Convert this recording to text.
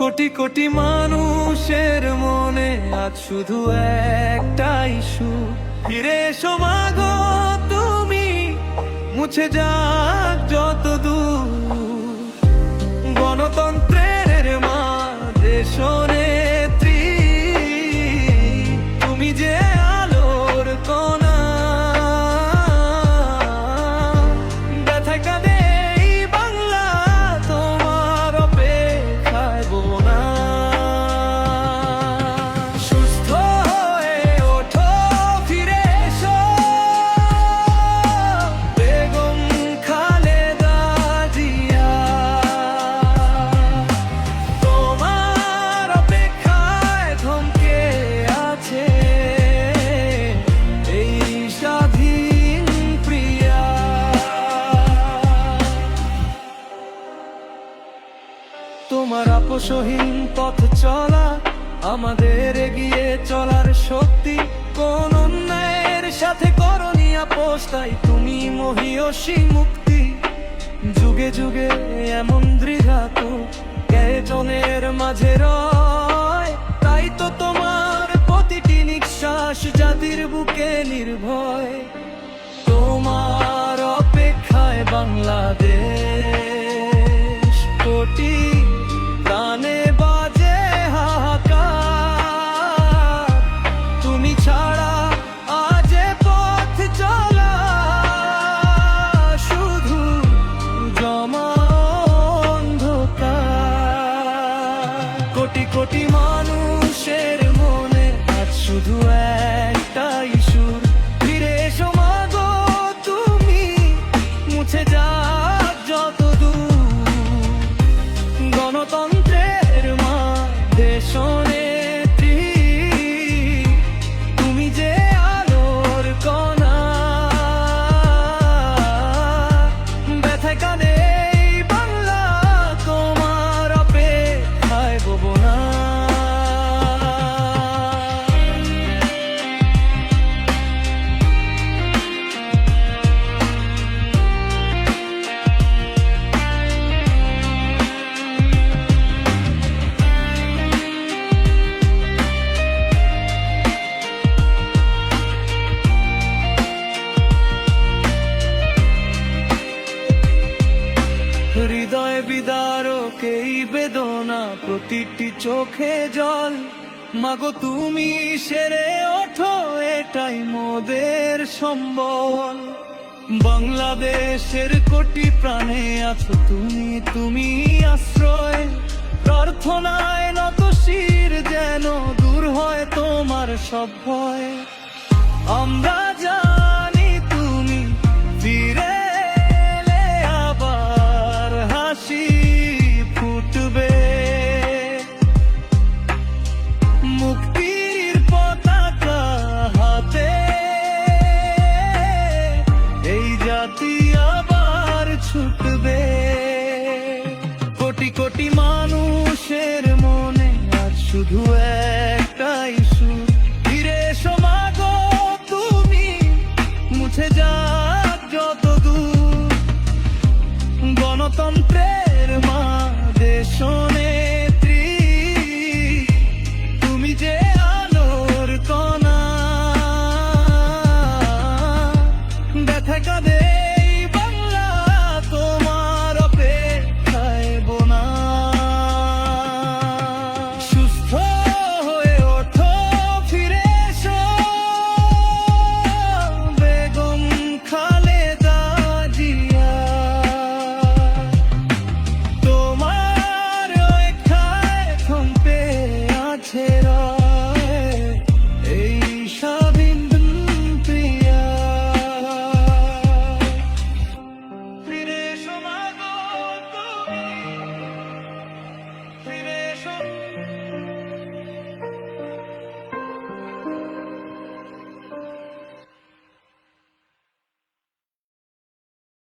কোটি কোটি মানুষের মনে আজ শুধু একটাই সু ফিরে সমাগ তুমি মুছে যাক যত তোমার আপসহীন পথ চলা, আমাদের এগিয়ে চলার শক্তি, কোন অন্যায়ের সাথে করনি আপোষ, তাই তুমি মহিয়সী মুক্তি। যুগে যুগে এমন দৃঢ়াত জনের মাঝে রয় বিদারক এই বেদনা, প্রতিটি চোখে জল। মাগো, তুমি সেরে ওঠো, এটাই মোদের সম্বল। বাংলাদেশের কোটি প্রাণে আছো তুমি তুমি আশ্রয়। প্রার্থনায় নত শির যেন দূর হয় তোমার সব ভয়। আমরা জানি শুধু একটাই সুর ফিরে এসো তুমি মুছে যাক যত দূর গণতন্ত্রের মা দেশনে